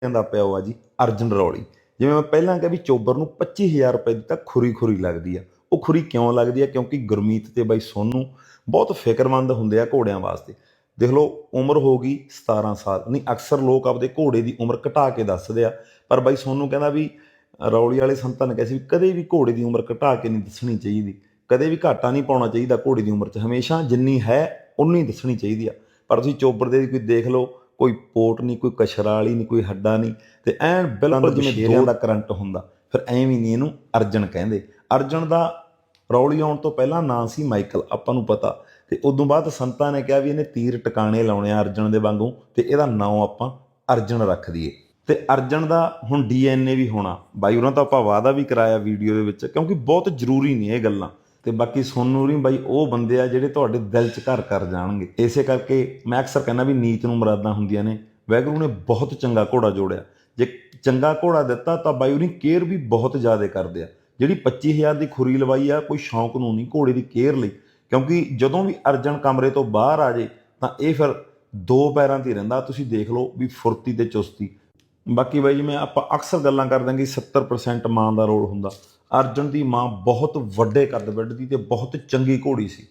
ਕਹਿੰਦਾ ਪਿਆ ਉਹ ਆ ਜੀ, ਅਰਜਨ ਰੌਲੀ। ਜਿਵੇਂ ਮੈਂ ਪਹਿਲਾਂ ਕਿਹਾ ਵੀ ਚੋਬਰ ਨੂੰ 25000 ਰੁਪਏ ਦੀ ਤਾਂ ਖੁਰੀ ਖੁਰੀ ਲੱਗਦੀ ਆ। ਉਹ ਖੁਰੀ ਕਿਉਂ ਲੱਗਦੀ ਆ? ਕਿਉਂਕਿ ਗੁਰਮੀਤ ਤੇ ਬਾਈ ਸੋਨੂੰ ਬਹੁਤ ਫਿਕਰਮੰਦ ਹੁੰਦੇ ਆ ਘੋੜਿਆਂ ਵਾਸਤੇ। ਦੇਖ ਲਓ, ਉਮਰ ਹੋ ਗਈ 17 ਸਾਲ, ਨਹੀਂ, ਅਕਸਰ ਲੋਕ ਆਪਦੇ ਘੋੜੇ ਦੀ ਉਮਰ ਘਟਾ ਕੇ ਦੱਸਦੇ ਆ। ਪਰ ਬਾਈ ਸੋਨੂੰ ਕਹਿੰਦਾ ਵੀ ਰੌਲੀ ਵਾਲੇ ਸੰਤਾਂ ਨੇ ਕਿਹਾ ਸੀ ਵੀ ਕਦੇ ਵੀ ਘੋੜੇ ਦੀ ਉਮਰ ਘਟਾ ਕੇ ਨਹੀਂ ਦੱਸਣੀ ਚਾਹੀਦੀ। ਕਦੇ ਵੀ ਘਾਟਾ ਨਹੀਂ ਪਾਉਣਾ ਚਾਹੀਦਾ ਘੋੜੇ ਦੀ ਉਮਰ 'ਚ। ਹਮੇਸ਼ਾ ਜਿੰਨੀ ਹੈ, ਉਨੀ ਦੱਸਣੀ ਚਾਹੀਦੀ ਆ। ਪਰ ਤੁਸੀਂ ਚੋਬਰ ਦੇ ਕੋਈ ਦੇਖ ਲਓ ਕੋਈ ਪੋਟ ਨਹੀਂ ਕੋਈ ਕਸ਼ਰਾ ਵਾਲੀ ਨਹੀਂ ਕੋਈ ਹੱਡਾ ਨਹੀਂ ਤੇ ਐਨ ਬਿਲਕੁਲ ਜਿਵੇਂ ਦੋਰਿਆਂ ਦਾ ਕਰੰਟ ਹੁੰਦਾ। ਫਿਰ ਐਵੇਂ ਨਹੀਂ ਇਹਨੂੰ ਅਰਜਨ ਕਹਿੰਦੇ। ਅਰਜਨ ਦਾ ਰੌਲੀ ਆਉਣ ਤੋਂ ਪਹਿਲਾਂ ਨਾਂ ਸੀ ਮਾਈਕਲ ਆਪਾਂ ਨੂੰ ਪਤਾ। ਤੇ ਉਦੋਂ ਬਾਅਦ ਸੰਤਾਂ ਨੇ ਕਿਹਾ ਵੀ ਇਹਨੇ ਤੀਰ ਟਿਕਾਣੇ ਲਾਉਣੇ ਆ ਅਰਜਨ ਦੇ ਵਾਂਗੂ ਤੇ ਇਹਦਾ ਨਾਂ ਆਪਾਂ ਅਰਜਨ ਰੱਖ ਦਈਏ। ਤੇ ਅਰਜਨ ਦਾ ਹੁਣ ਡੀਐਨਏ ਵੀ ਹੋਣਾ। ਬਾਈ ਉਹਨਾਂ ਤਾਂ ਆਪਾਂ ਵਾਅਦਾ ਵੀ ਕਰਾਇਆ ਵੀਡੀਓ ਦੇ ਵਿੱਚ ਕਿਉਂਕਿ ਬਹੁਤ ਜ਼ਰੂਰੀ ਨੇ ਇਹ ਗੱਲਾਂ। ਤੇ ਬਾਕੀ ਸੋਨੂ ਨਹੀਂ ਬਾਈ ਉਹ ਬੰਦੇ ਆ ਜਿਹੜੇ ਤੁਹਾਡੇ ਦਿਲ 'ਚ ਘਰ ਕਰ ਜਾਣਗੇ। ਇਸੇ ਕਰਕੇ ਮੈਂ ਅਕਸਰ ਕਹਿੰਦਾ ਵੀ ਨੀਤ ਨੂੰ ਮੁਰਾਦਾਂ ਹੁੰਦੀਆਂ ਨੇ। ਵੈਗਰੂ ਨੇ ਬਹੁਤ ਚੰਗਾ ਘੋੜਾ ਜੋੜਿਆ। ਜੇ ਚੰਗਾ ਘੋੜਾ ਦਿੱਤਾ ਤਾਂ ਬਾਈ ਉਹਦੀ ਕੇਅਰ ਵੀ ਬਹੁਤ ਜ਼ਿਆਦਾ ਕਰਦੇ ਆ। ਜਿਹੜੀ 25000 ਦੀ ਖੁਰੀ ਲਵਾਈ ਆ, ਕੋਈ ਸ਼ੌਂਕ ਨੂੰ ਨਹੀਂ ਘੋੜੇ ਦੀ ਕੇਅਰ ਲਈ। ਕਿਉਂਕਿ ਜਦੋਂ ਵੀ ਅਰਜਨ ਕਮਰੇ ਤੋਂ ਬਾਹਰ ਆ ਜੇ, ਤਾਂ ਇਹ ਫਿਰ ਦੋ ਪੈਰਾਂ ਤੇ ਰਹਿੰਦਾ। ਤੁਸੀਂ ਦੇਖ ਲਓ ਵੀ ਫੁਰਤੀ ਤੇ ਚੁਸਤੀ। ਬਾਕੀ ਬਾਈ ਜਿਵੇਂ ਆਪਾਂ ਅਕਸਰ ਗੱਲਾਂ ਕਰਦੇ ਹਾਂ ਕਿ 70% ਮਾਂ ਦਾ ਰੋਲ ਹੁੰਦਾ। ਅਰਜਨ ਦੀ ਮਾਂ ਬਹੁਤ ਵੱਡੇ ਕੱਦ ਵੱਢਦੀ ਤੇ ਬਹੁਤ ਚੰਗੀ ਘੋੜੀ ਸੀ।